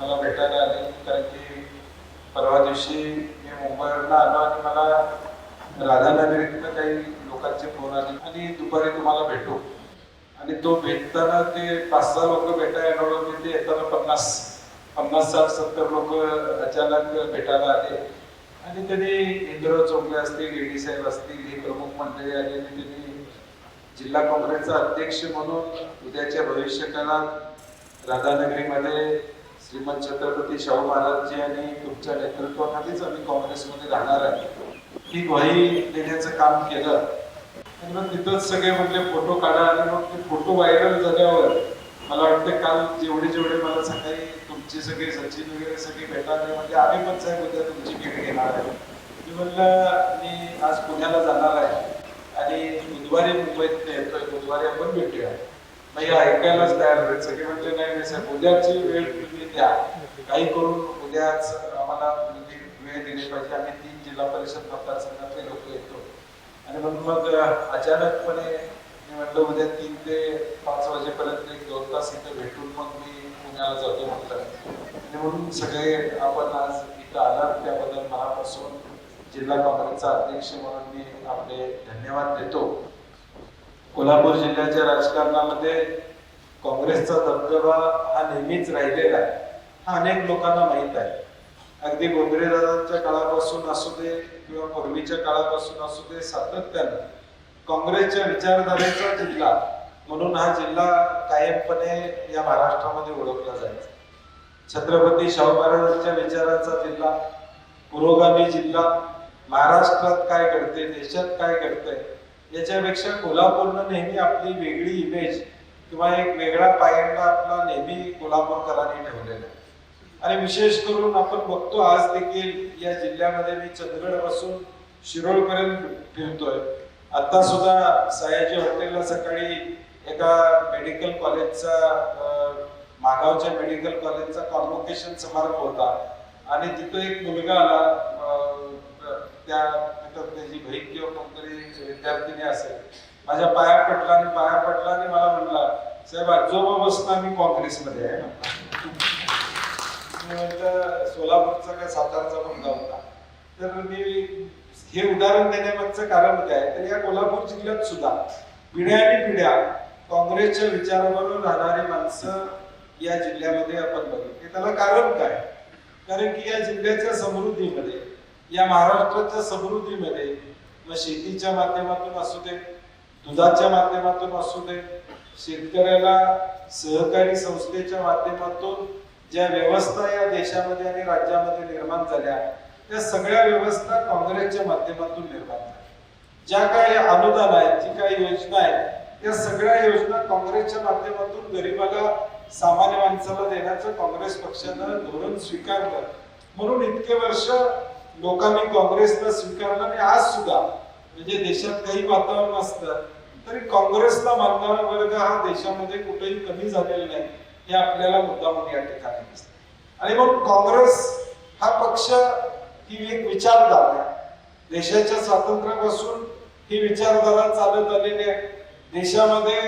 मला भेटायला आले कारण की परवा दिवशी मी मुंबईवरून आलो आणि मला राधानगरीतनं काही लोकांचे फोन आले. आणि दुपारी तुम्हाला भेटू. आणि तो भेटताना ते पाच सहा लोक भेटायला येणार होते ते येताना पन्नास पन्नास साठ सत्तर लोक अचानक भेटायला आले. आणि त्यांनी इंदिरा चौगले असतील डी साहेब असतील हे प्रमुख मंडळी आले आणि त्यांनी जिल्हा काँग्रेसचा अध्यक्ष म्हणून उद्याच्या भविष्यकाळात राधानगरीमध्ये श्रीमंत छत्रपती शाहू महाराजजी आणि तुमच्या नेतृत्वाखालीच आम्ही काँग्रेसमध्ये राहणार आहे. ही ग्वाही देण्याचं काम केलं. मग तिथंच सगळे म्हटले फोटो काढा. आणि मग ते फोटो व्हायरल झाल्यावर मला वाटतं काल जेवढे जेवढे मला सकाळी तुमचे सगळे सचिन वगैरे सगळे भेटाले म्हणजे आम्ही पण साहेब उद्या तुमची भेट घेणार आहे. मी म्हणलं मी आज पुण्याला जाणार आहे आणि बुधवारी मुंबईत येतोय. बुधवारी आपण भेटूया. नाही ऐकायलाच तयार आहेत सगळे म्हणजे नाही नाही साहेब उद्याची वेळ तुम्ही द्या. काही करून उद्याच आम्हाला म्हणजे वेळ दिली पाहिजे. आम्ही तीन जिल्हा परिषद मतदारसंघातले लोक येतो. आणि मग मग अचानकपणे मी म्हटलं उद्या तीन ते पाच वाजेपर्यंत एक दोन तास इथे भेटून मग मी पुण्याला जातो म्हटलं. आणि म्हणून सगळे आपण आज इथं आलात. त्याबद्दल मनापासून जिल्हा काँग्रेसचा अध्यक्ष म्हणून मी आपले धन्यवाद देतो. कोल्हापूर जिल्ह्याच्या राजकारणामध्ये काँग्रेसचा दबदबा हा नेहमीच राहिलेला आहे. हा अनेक लोकांना माहीत आहे. अगदी गोंधळेदादांच्या काळापासून असू दे किंवा पूर्वीच्या काळापासून असू दे सातत्यानं काँग्रेसच्या विचारधारेचा जिल्हा म्हणून हा जिल्हा कायमपणे या महाराष्ट्रामध्ये ओळखला जायचा. छत्रपती शाहू महाराजांच्या विचारांचा जिल्हा पुरोगामी जिल्हा महाराष्ट्रात काय घडते देशात काय घडतंय याच्यापेक्षा कोल्हापूरनं नेहमी आपली वेगळी इमेज किंवा एक वेगळा पायंडा आपला नेहमी कोल्हापूरकरांनी ठेवलेला आहे. आणि विशेष करून आपण बघतो आज देखील या जिल्ह्यामध्ये मी चंदगडपासून शिरोळपर्यंत फिरतोय. आता सुद्धा सयाजी हॉटेलला सकाळी एका मेडिकल कॉलेजचा मागावच्या मेडिकल कॉलेजचा कॉन्व्होकेशन समारंभ होता. आणि तिथं एक मुलगा आला त्या तिथं त्याची बहीण किंवा कोणतरी विद्यार्थिनी असेल माझ्या पाया पडला आणि पाया पडला आणि मला म्हणला साहेब आजोबा बसता मी काँग्रेसमध्ये आहे. मी म्हटलं सोलापूरचा काय सातारचा मुलगा होता. तर मी हे उदाहरण देण्यामागचं कारण काय तर या कोल्हापूर जिल्ह्यात सुद्धा पिढ्या आणि पिढ्या काँग्रेसच्या विचारावरून राहणारी माणसं या जिल्ह्यामध्ये आपण बघितली. त्याला कारण काय? कारण की या जिल्ह्याच्या समृद्धीमध्ये या महाराष्ट्राच्या समृद्धीमध्ये मग शेतीच्या माध्यमातून असू दे दुधाच्या माध्यमातून असू दे शेतकऱ्याला सहकारी संस्थेच्या माध्यमातून ज्या व्यवस्था या देशामध्ये आणि राज्यामध्ये निर्माण झाल्या त्या सगळ्या व्यवस्था काँग्रेसच्या माध्यमातून निर्माण झाल्या. ज्या काही अनुदान आहेत जी काही योजना आहेत त्या सगळ्या योजना काँग्रेसच्या माध्यमातून गरिबाला सामान्य माणसाला देण्याचं काँग्रेस पक्षानं धोरण स्वीकारलं. म्हणून इतके वर्ष लोकांनी काँग्रेसला स्वीकारलं आणि आज सुद्धा. म्हणजे देशात काही वातावरण असतं तरी काँग्रेसला मानणारा वर्ग हा देशामध्ये कुठेही कमी झालेला नाही हे आपल्याला मुद्दामून या ठिकाणी दिसत. आणि मग काँग्रेस हा पक्ष ही एक विचारधारा आहे. देशाच्या स्वातंत्र्यापासून ही विचारधारा चालत आलेली आहे. देशामध्ये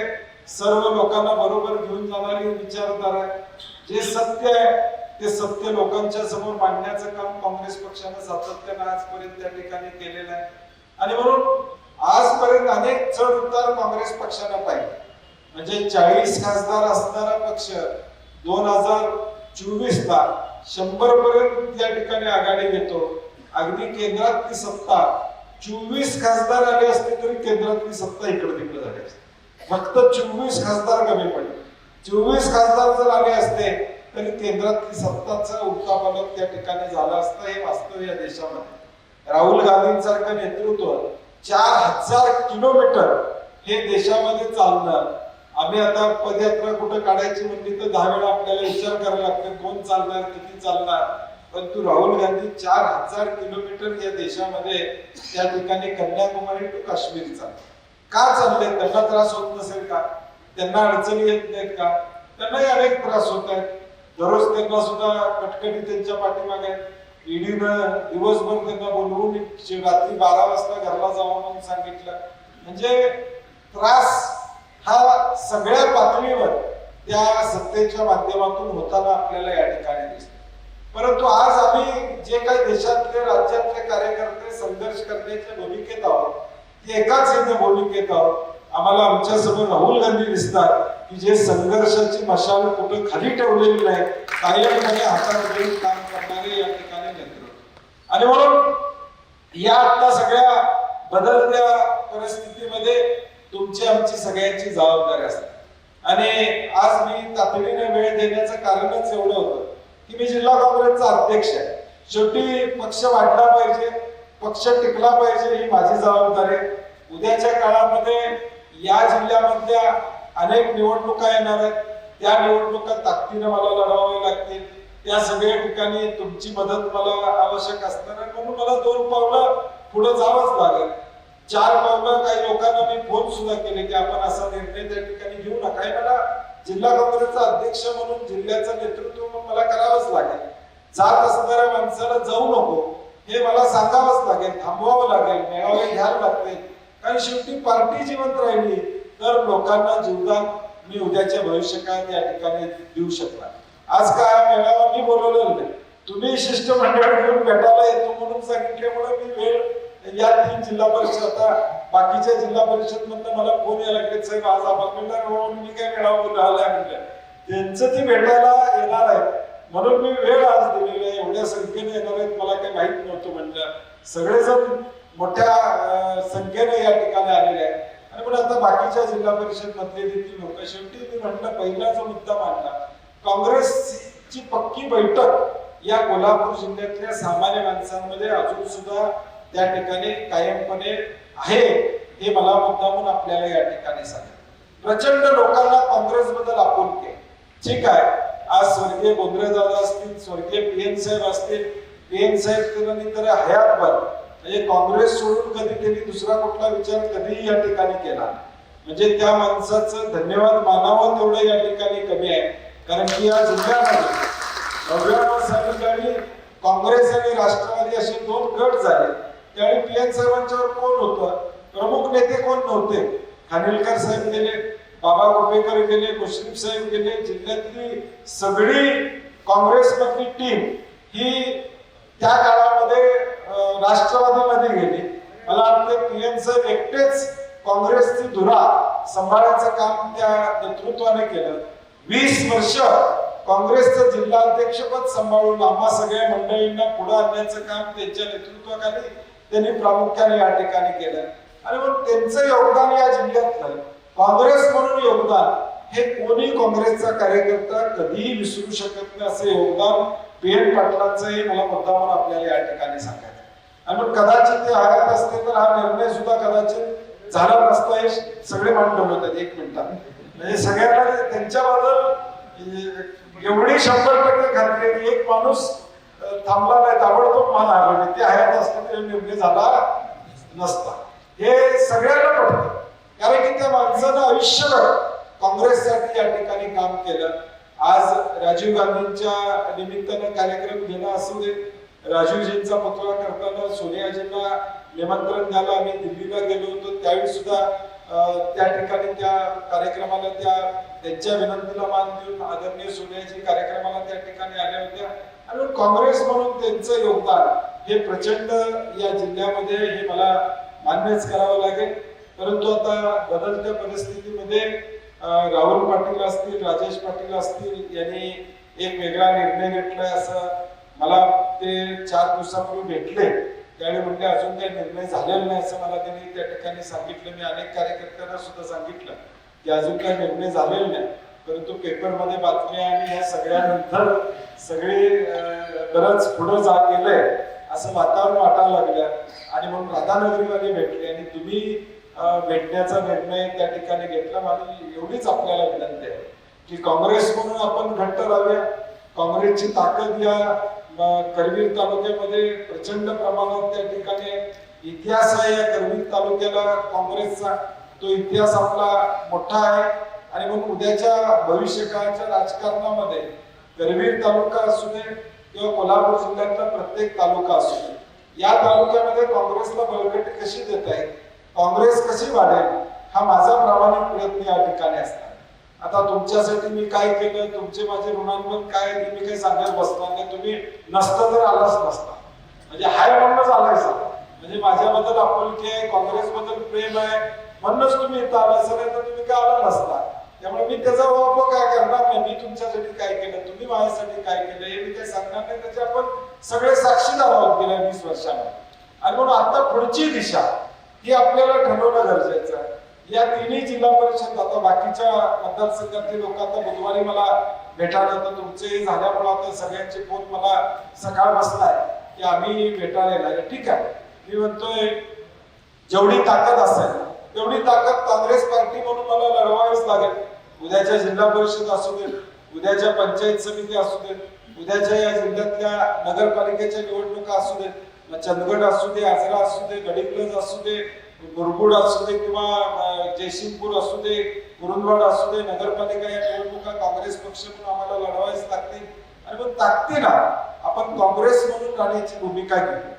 सर्व लोकांना बरोबर घेऊन जाणारी विचारधारा आहे. जे सत्य आहे ते सत्य लोकांच्या समोर मांडण्याचं काम काँग्रेस पक्षानं सातत्यानं आजपर्यंत त्या ठिकाणी केलेलं आहे. आणि म्हणून आजपर्यंत अनेक चढ उतार काँग्रेस पक्षानं पाहिले. म्हणजे चाळीस खासदार असणारा पक्ष दोन हजार चोवीस ला शंभर पर्यंत त्या ठिकाणी आघाडी घेतो. अगदी केंद्रातली सत्ता चोवीस खासदार आले असते तरी केंद्रातली सत्ता इकडे तिकडे झाली असते. फक्त चोवीस खासदार कमी पडले. चोवीस खासदार जर आले असते तरी केंद्रातली सत्ताचा उलटापालट त्या ठिकाणी झालं असतं हे वास्तव या देशामध्ये. राहुल गांधींसारखं नेतृत्व चार हजार किलोमीटर हे देशामध्ये चालणार आम्ही आता पदयात्रा कुठं काढायची म्हणली तर दहा वेळा आपल्याला विचार करायला लागतो कोण चालणार किती चालणार? परंतु राहुल गांधी चार हजार किलोमीटर या देशामध्ये त्या ठिकाणी कन्याकुमारी टू काश्मीर चालतात का चालले? त्यांना त्रास होत नसेल का? त्यांना अडचणी येत नाहीत का? त्यांनाही अनेक त्रास होत आहेत. दररोज त्यांना सुद्धा कटकटी त्यांच्या पाठीमागे ईडीनं दिवसभर त्यांना बोलवून रात्री बारा वाजता घरला जावं म्हणून सांगितलं. म्हणजे त्रास हा सगळ्या पातळीवर त्या सत्तेच्या माध्यमातून होताना आपल्याला या ठिकाणी दिसतो. परंतु आज आम्ही जे काही देशातले राज्यातले कार्यकर्ते संघर्ष करण्याच्या भूमिकेत आहोत ते एकाच येत्या भूमिकेत आहोत. आम्हाला आमच्यासमोर राहुल गांधी दिसतात की जे संघर्षाची मशाल कुठं खाली ठेवलेली नाही कायमपणे हातात घेऊन काम करणारे या ठिकाणी नेतृत्व आणि म्हणून या आता सगळ्या बदलत्या परिस्थितीमध्ये तुमची आमची सगळ्यांची जबाबदारी असते. आणि आज मी तातडीने वेळ देण्याचं कारणच एवढं होतं की मी जिल्हा काँग्रेसचा अध्यक्ष आहे. शेवटी पक्ष वाढला पाहिजे पक्ष टिकला पाहिजे ही माझी जबाबदारी आहे. उद्याच्या काळामध्ये या जिल्ह्यामधल्या अनेक निवडणुका येणार आहेत. त्या निवडणुका ताकदीनं मला लढवाव्या लागतील. त्या सगळ्या ठिकाणी तुमची मदत मला आवश्यक असणार म्हणून मला दोन पावलं पुढे जावंच लागेल. चार पावलं काही लोकांना मी फोन सुद्धा केले की आपण असा निर्णय त्या ठिकाणी घेऊ नका. हे मला जिल्हा काँग्रेसचा अध्यक्ष म्हणून जिल्ह्याचं नेतृत्व म्हणून मला करावंच लागेल. जात असणाऱ्या माणसाला जाऊ नको. हे मला सांगावंच लागेल थांबवावं लागेल मेळावे घ्यायला लागतील. कारण शेवटी पार्टी जिवंत राहिली तर लोकांना जीवदान मी उद्याच्या भविष्य काय त्या ठिकाणी देऊ शकणार. आज काय मेळावा मी बोलवलेला नाही. तुम्ही शिष्टमंडळ घेऊन भेटायला येतो म्हणून सांगितल्यामुळे मी वेळ या तीन जिल्हा परिषद आता बाकीच्या जिल्हा परिषद मधनं मला फोन यायला लागले साहेब आज आपण म्हणून मी काय मेळावा बोलला म्हटलं. त्यांचं ती भेटायला येणार आहे. म्हणून मी वेळ आज दिलेली आहे. एवढ्या संख्येने येणार आहेत मला काही माहीत नव्हतं म्हटलं. सगळेजण मोठ्या संख्येने या ठिकाणी आलेले आहेत. आणि पण आता बाकीच्या जिल्हा परिषद मधले देखील लोक शेवटी मी म्हटलं पहिला जो मुद्दा मांडला. काँग्रेसची पक्की बैठक या कोल्हापूर जिल्ह्यातल्या सामान्य माणसांमध्ये अजून सुद्धा त्या ठिकाणी कायमपणे आहे हे मला मुद्दामून आपल्याला या ठिकाणी सांगेल. प्रचंड लोकांना काँग्रेस बद्दल आपुलकी ठीक आहे आज स्वर्गीय बोंद्रे दादा असतील स्वर्गीय पी एन साहेब असतील पी एन साहेब तर हयातभर म्हणजे काँग्रेस सोडून कधी त्यांनी दुसरा कुठला विचार कधीही या ठिकाणी केला. म्हणजे त्या माणसाचं धन्यवाद मानावं तेवढं या ठिकाणी कमी आहे. कारण की या जिल्ह्यामध्ये नव्याण्णव काँग्रेस आणि राष्ट्रवादी असे दोन गट झाले. त्यावेळी पी एन साहेबांच्यावर कोण होतं? प्रमुख नेते कोण नव्हते? खानिलकर साहेब गेले बाबा गोपेकर गेले मुश्रीफ साहेब गेले जिल्ह्यातली सगळी काँग्रेसमधली टीम ही त्या काळामध्ये राष्ट्रवादीमध्ये गेली. मला वाटतं पी एन एकटेच काँग्रेसची धुरा सांभाळायचं काम त्या नेतृत्वाने केलं. वीस वर्ष काँग्रेसचं जिल्हाध्यक्षपद सांभाळून आम्हा सगळ्या मंडळींना पुढे आणण्याचं काम त्यांच्या नेतृत्वाखाली त्यांनी प्रामुख्याने या ठिकाणी केलं. आणि मग त्यांचं योगदान या जिल्ह्यातलं काँग्रेस म्हणून योगदान हे कोणी काँग्रेसचा कार्यकर्ता कधीही विसरू शकत नाही असं योगदान पी एन पाटलांचं हे मला मुद्दामून आपल्याला या ठिकाणी सांगायचं आणि मग कदाचित ते हयात असते तर हा निर्णय सुद्धा कदाचित झाला नसता हे सगळे मान होतात एक मिनिटात म्हणजे सगळ्यांना त्यांच्याबद्दल म्हणजे एवढी शंभर टक्के खात्री आहे की एक माणूस थांबला नाही ताबडतोब मान हरवले. ते हयात असते ते निर्णय झाला नसता. हे सगळ्यांना पडतं कारण की त्या माणसानं आयुष्यभर काँग्रेससाठी या ठिकाणी काम केलं. आज राजीव गांधींच्या निमित्तानं कार्यक्रम घेणं असू दे राजीवजींचा पुतळा करताना सोनियाजींना निमंत्रण द्यायला आम्ही दिल्लीला गेलो होतो. त्यावेळी सुद्धा त्या ठिकाणी त्या कार्यक्रमाला त्या त्यांच्या विनंतीला मान देऊन आदरणीय सोनियाजी कार्यक्रमाला त्या ठिकाणी आल्या होत्या. आणि काँग्रेस म्हणून त्यांचं योगदान हे प्रचंड या जिल्ह्यामध्ये हे मला मान्यच करावं लागेल. परंतु आता बदलत्या परिस्थितीमध्ये राहुल पाटील असतील राजेश पाटील असतील यांनी एक वेगळा निर्णय घेतलाय असं मला ते चार दिवसापूर्वी भेटले. त्यावेळी म्हणजे अजून काही निर्णय झालेला नाही असं मला त्यांनी त्या ठिकाणी सांगितलं. मी अनेक कार्यकर्त्यांना सुद्धा सांगितलं की अजून काही निर्णय झालेला नाही. परंतु पेपरमध्ये बातम्या आणि ह्या सगळ्यानंतर सगळे बरंच पुढं जा गेलंय असं वातावरण वाटायला लागलं आणि म्हणून राधानगरीमध्ये भेटले आणि तुम्ही भेटण्याचा निर्णय त्या ठिकाणी घेतला. माझी एवढीच आपल्याला विनंती आहे की काँग्रेस म्हणून आपण घट्ट राहूया. काँग्रेसची ताकद या करवीर तालुक्यामध्ये प्रचंड प्रमाणात त्या ठिकाणी इतिहास आहे. या करवीर तालुक्याला काँग्रेसचा तो इतिहास आपला मोठा आहे. आणि मग उद्याच्या भविष्यकाळाच्या राजकारणामध्ये करवीर तालुका असू दे किंवा कोल्हापूर जिल्ह्यातला प्रत्येक तालुका असू दे या तालुक्यामध्ये काँग्रेसला बळकटी कशी देता येईल? काँग्रेस कशी वाढेल? हा माझा प्रामाणिक प्रयत्न या ठिकाणी असणार. आता तुमच्यासाठी मी काय केलं तुमचे माझे ऋणांबन काय मी काही सांगत बसणार नाही. तुम्ही नसतं तर आलाच नसता. म्हणजे हाय म्हणूनच आलायचं म्हणजे माझ्याबद्दल आपुलकी आहे काँग्रेसबद्दल प्रेम आहे. म्हणूनच तुम्ही इथं आला असं नाही तर तुम्ही काय आला नसता? त्यामुळे मी त्याचा वापर काय करणार नाही? मी तुमच्यासाठी काय केलं? तुम्ही माझ्यासाठी काय केलं? हे मी काही सांगणार नाही. त्याचे आपण सगळे साक्षीदार आहोत गेल्या वीस वर्षामध्ये. आणि म्हणून आता पुढची दिशा ही आपल्याला ठरवणं गरजेचं आहे. या तिन्ही जिल्हा परिषद आता बाकीच्या मतदारसंघातले लोक आता बुधवारी मला भेटायला तर तुमचे झाल्यामुळे आता सगळ्यांचे फोन मला सकाळ बसलाय की आम्ही भेटायला येणार ठीक आहे. मी म्हणतोय जेवढी ताकद असेल तेवढी ताकद काँग्रेस पार्टी म्हणून मला लढवावीच लागेल. उद्याच्या जिल्हा परिषद असू देत उद्याच्या पंचायत समिती असू देत उद्याच्या या जिल्ह्यातल्या नगरपालिकेच्या निवडणुका असू देत चंदगड असू दे आजरा असू दे गडिंग्लज असू दे मुरगुड असू दे किंवा जयसिंगपूर असू दे कुरुंदवाड असू दे नगरपालिका या निवडणुका काँग्रेस पक्ष म्हणून आम्हाला लढवायच लागतील. आणि मग ताकदीला आपण काँग्रेस म्हणून राहण्याची भूमिका घेऊ.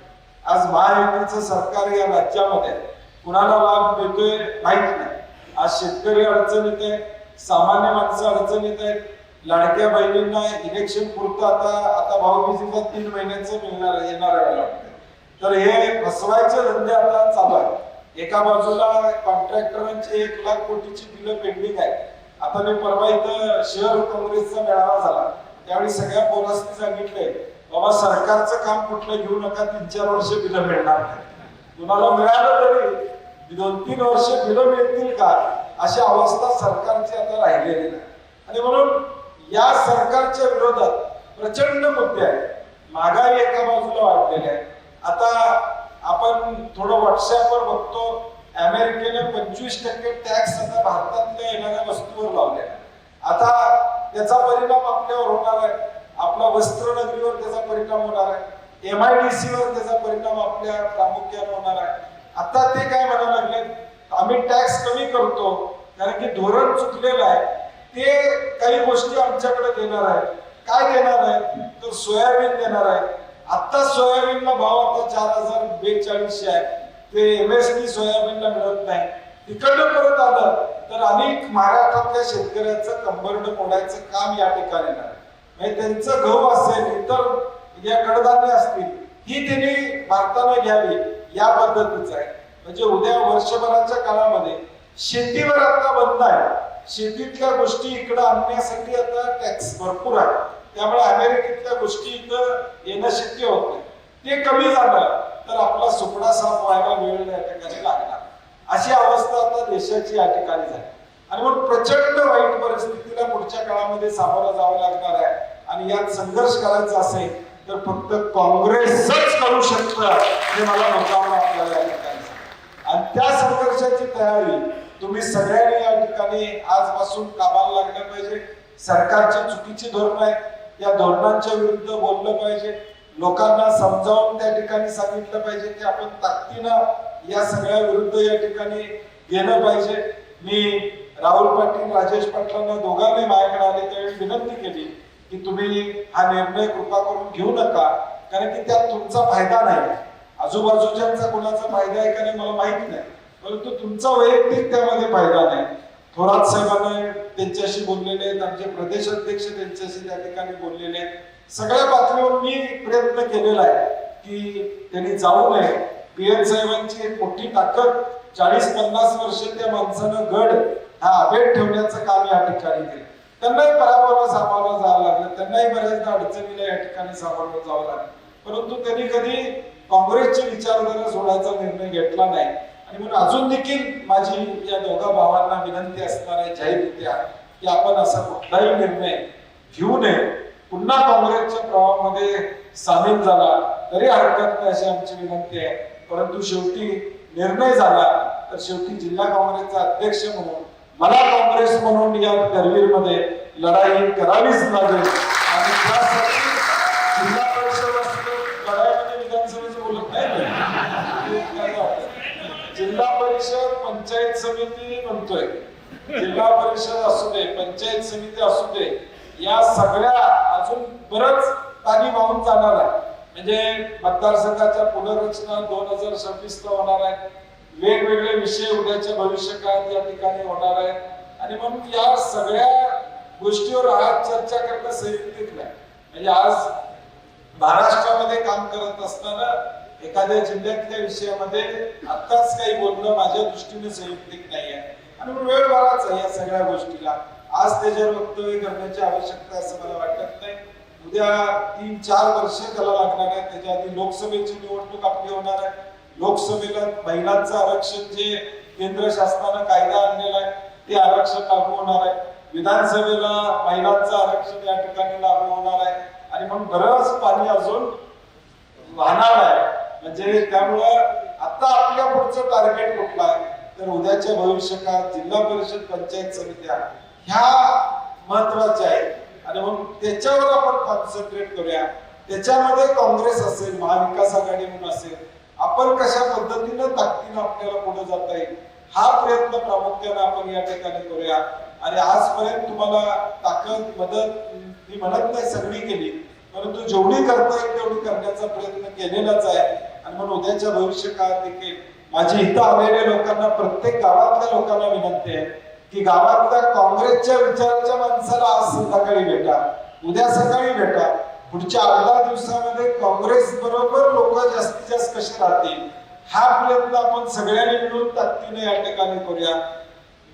आज महायुतीचं सरकार या राज्यामध्ये आहे. कुणाला लाभ मिळतोय माहीत नाही. आज शेतकरी अडचणीत आहे सामान्य माणसं अडचणीत आहेत लाडक्या बहिणींना इलेक्शन पुरतं आता आता भाऊबीजेचा तीन महिन्याचं मिळणार येणार आहे. मला तर हे फसवायचे धंदे आता चालू आहे एका बाजूला कॉन्ट्रॅक्टरांची एक लाख कोटीची बिलं पेंडिंग आहे आता मी परवा इथं शहर काँग्रेसचा मेळावा झाला. त्यावेळी सगळ्या पोलासनी सांगितलंय बाबा सरकारचं काम कुठलं घेऊ नका तीन चार वर्ष बिलं मिळणार नाही. कुणाला मिळालं तरी दोन तीन वर्ष बिलं मिळतील का? अशी अवस्था सरकारची आता राहिलेली नाही. आणि म्हणून या सरकारच्या विरोधात प्रचंड मुद्दे आहेत. महागाई एका बाजूला वाढलेली आहे आता आपण थोडं व्हॉट्सअपवर बघतो. अमेरिकेने पंचवीस टक्के टॅक्स आता भारतातल्या येणाऱ्या वस्तूवर लावले आता त्याचा परिणाम आपल्यावर होणार आहे. आपल्या वस्त्रनगरीवर त्याचा परिणाम होणार आहे. एम आय डी सी वर त्याचा परिणाम आपल्या प्रामुख्याने होणार आहे. आता ते काय म्हणायला लागले? आम्ही टॅक्स कमी करतो कारण की धोरण चुकलेलं आहे. ते काही गोष्टी आमच्याकडे देणार आहे काय देणार आहे तर सोयाबीन देणार आहे आता सोयाबीनला भाव आता चार हजार बेचाळीसशे आहे. ते एम एस पी सोयाबीनला मिळत नाही. तिकडनं परत आलं तर अनेक महाराष्ट्रातल्या शेतकऱ्याचं कंबरड मोडायचं काम या ठिकाणी नाही. म्हणजे त्यांचं गहू असेल इतर या कडधान्य असतील ही त्यांनी भारतानं घ्यावी या पद्धतीचं आहे. म्हणजे उद्या वर्षभराच्या काळामध्ये शेतीवर आता बंद आहे. शेतीतल्या गोष्टी इकडे आणण्यासाठी आता टॅक्स भरपूर आहे. त्यामुळे अमेरिकेतल्या गोष्टी इथं येणं शक्य होत नाही. ते कमी झालं तर आपला सुपडा साफ व्हायला वेळ या ठिकाणी लागणार. अशी अवस्था आता देशाची या ठिकाणी झाली. आणि मग प्रचंड वाईट परिस्थितीला पुढच्या काळामध्ये सामोरं जावं लागणार आहे. आणि यात संघर्ष करायचा असेल तर फक्त काँग्रेसच करू शकत हे मला मुद्दाम आपल्याला या ठिकाणी आणि त्या संघर्षाची तयारी तुम्ही सगळ्यांनी या ठिकाणी आजपासून कामाला लागलं पाहिजे. सरकारची चुकीची धोरण आहे त्या धोरणांच्या विरुद्ध बोललं पाहिजे. लोकांना समजावून त्या ठिकाणी सांगितलं पाहिजे की आपण ताकदीनं या सगळ्या विरुद्ध या ठिकाणी गेलं पाहिजे. मी राहुल पाटील राजेश पाटलांना दोघांनी माझ्याकडे आले त्यावेळी विनंती केली की तुम्ही हा निर्णय कृपा करून घेऊ नका कारण की त्यात तुमचा फायदा नाही. आजूबाजूच्यांचा कोणाचा फायदा आहे का नाही मला माहिती नाही. परंतु तुमचा वैयक्तिक त्यामध्ये फायदा नाही. थोरात साहेबांना त्यांच्याशी बोललेले आहेत आमचे प्रदेश अध्यक्ष त्यांच्याशी त्या ठिकाणी बोललेले आहेत. सगळ्या बातमीवर मी प्रयत्न केलेला आहे की त्यांनी जाऊ नये. पी साहेबांची एक मोठी ताकद चाळीस पन्नास वर्ष त्या माणसानं गड हा अभेद ठेवण्याचं काम या ठिकाणी केलं. त्यांनाही पराभवाला सामोरं जावं लागलं त्यांनाही बऱ्याचदा अडचणीला या ठिकाणी सामावलं जावं लागलं. परंतु त्यांनी कधी काँग्रेसची विचारधारा सोडायचा निर्णय घेतला नाही. म्हणून अजून देखील माझी या दोघा भावांना विनंती असणार आहे जाहीररित्या की आपण असा कुठलाही निर्णय घेऊ नये. पुन्हा काँग्रेसच्या प्रवाहामध्ये सामील झाला तरी हरकत नाही अशी आमची विनंती आहे. परंतु शेवटी निर्णय झाला तर शेवटी जिल्हा काँग्रेसचा अध्यक्ष म्हणून मला काँग्रेस म्हणून या करवीरमध्ये लढाई करावीच लागेल आणि त्यासाठी जिल्हा परिषद असते लढाईमध्ये विधानसभेचं बोलत नाही मी. ते काय वाटतं. जिल्हा परिषद पंचायत समिती म्हणतोय. जिल्हा परिषद असू दे पंचायत समिती असू दे या सगळ्या अजून बरंच पाणी वाहून जाणार आहे. म्हणजे मतदारसंघाच्या पुनर्रचना दोन हजार सव्वीस ला होणार आहे. वेगवेगळे विषय उद्याच्या भविष्यकाळात या ठिकाणी होणार आहे. आणि म्हणून या सगळ्या गोष्टीवर आज चर्चा करणं संयुक्तिक नाही म्हणजे आज महाराष्ट्रामध्ये काम करत असताना एखाद्या जिल्ह्यातल्या विषयामध्ये आत्ताच काही बोलणं माझ्या दृष्टीने संयुक्तिक नाही आहे आणि वेळ बराच आहे या सगळ्या गोष्टीला. आज त्याच्यावर वक्तव्य करण्याची आवश्यकता असं मला वाटत नाही. उद्या तीन चार वर्ष त्याला लागणार आहे त्याच्या आधी लोकसभेची निवडणूक आपली होणार आहे. लोकसभेला महिलांचं आरक्षण जे केंद्र शासनानं कायदा आणलेला आहे ते आरक्षण लागू होणार आहे. विधानसभेला महिलांचं आरक्षण या ठिकाणी लागू होणार आहे. आणि म्हणून बरंच पाणी अजून वाहणार आहे. म्हणजे त्यामुळं आता आपल्या पुढचं टार्गेट कुठलं आहे? तर उद्याच्या भविष्यकाळात जिल्हा परिषद पंचायत समित्या ह्या महत्त्वाच्या आहेत. आणि म्हणून त्याच्यावर आपण कॉन्सन्ट्रेट करूया. त्याच्यामध्ये काँग्रेस असेल महाविकास आघाडी म्हणून असेल आपण कशा पद्धतीनं ताकदीनं आपल्याला पुढे जाता येईल हा प्रयत्न प्रामुख्याने आपण या ठिकाणी करूया. आणि आजपर्यंत तुम्हाला ताकद मदत मी म्हणत नाही सगळी केली परंतु जेवढी करता येईल तेवढी करण्याचा प्रयत्न केलेलाच आहे. आणि म्हणून उद्याच्या भविष्य काळात देखील माझे इथं आलेल्या लोकांना प्रत्येक गावातल्या लोकांना विनंती आहे की गावातल्या काँग्रेसच्या विचाराच्या माणसाला आज संध्याकाळी भेटा उद्या सकाळी भेटा. पुढच्या अर्धा दिवसामध्ये काँग्रेस बरोबर लोक जास्तीत जास्त कसे राहतील हा प्रयत्न आपण सगळ्यांनी मिळून ताकदीने या ठिकाणी करूया.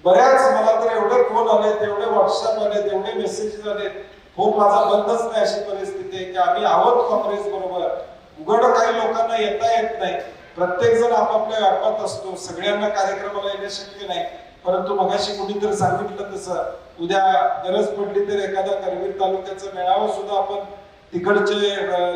बऱ्याच मला तर एवढे फोन आले तेवढे व्हॉट्सअप आले तेवढे मेसेजेस आले फोन माझा बंदच नाही अशी परिस्थिती आहे की आम्ही आहोत काँग्रेस बरोबर. उघड काही लोकांना येता येत नाही. प्रत्येक जण आपापल्या व्यापात असतो. सगळ्यांना कार्यक्रमाला येणे शक्य नाही. परंतु मगाशी कुणीतरी सांगितलं तसं. उद्या गरज पडली तर एखादा करवीर तालुक्याचा मेळावा सुद्धा आपण तिकडचे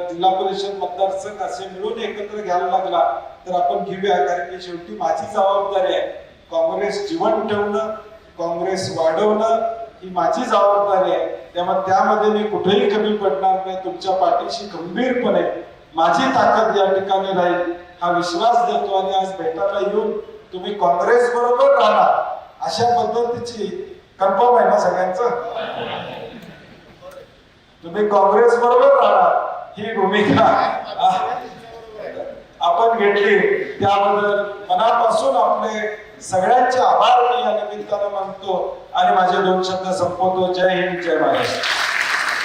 जिल्हा परिषद मतदारसंघ असे मिळून एकत्र घ्यायला लागला तर आपण घेऊया. कारण की शेवटी माझी जबाबदारी आहे. काँग्रेस जीवन ठेवणं काँग्रेस वाढवणं ही माझी जबाबदारी आहे. त्यामुळे त्यामध्ये मी कुठेही कमी पडणार नाही. तुमच्या पाठीशी गंभीरपणे माझी ताकद या ठिकाणी राहील हा विश्वास देतो आणि आज भेटायला येऊन तुम्ही काँग्रेस बरोबर राहणार अशा पद्धतीची कन्फर्म आहे ना सगळ्यांचं? तुम्ही काँग्रेस बरोबर राहणार ही भूमिका आपण घेतली. त्याबद्दल मनापासून आपले सगळ्यांचे आभार मी या निमित्तानं मानतो आणि माझे दोन शब्द संपवतो. जय हिंद जय महाराष्ट्र.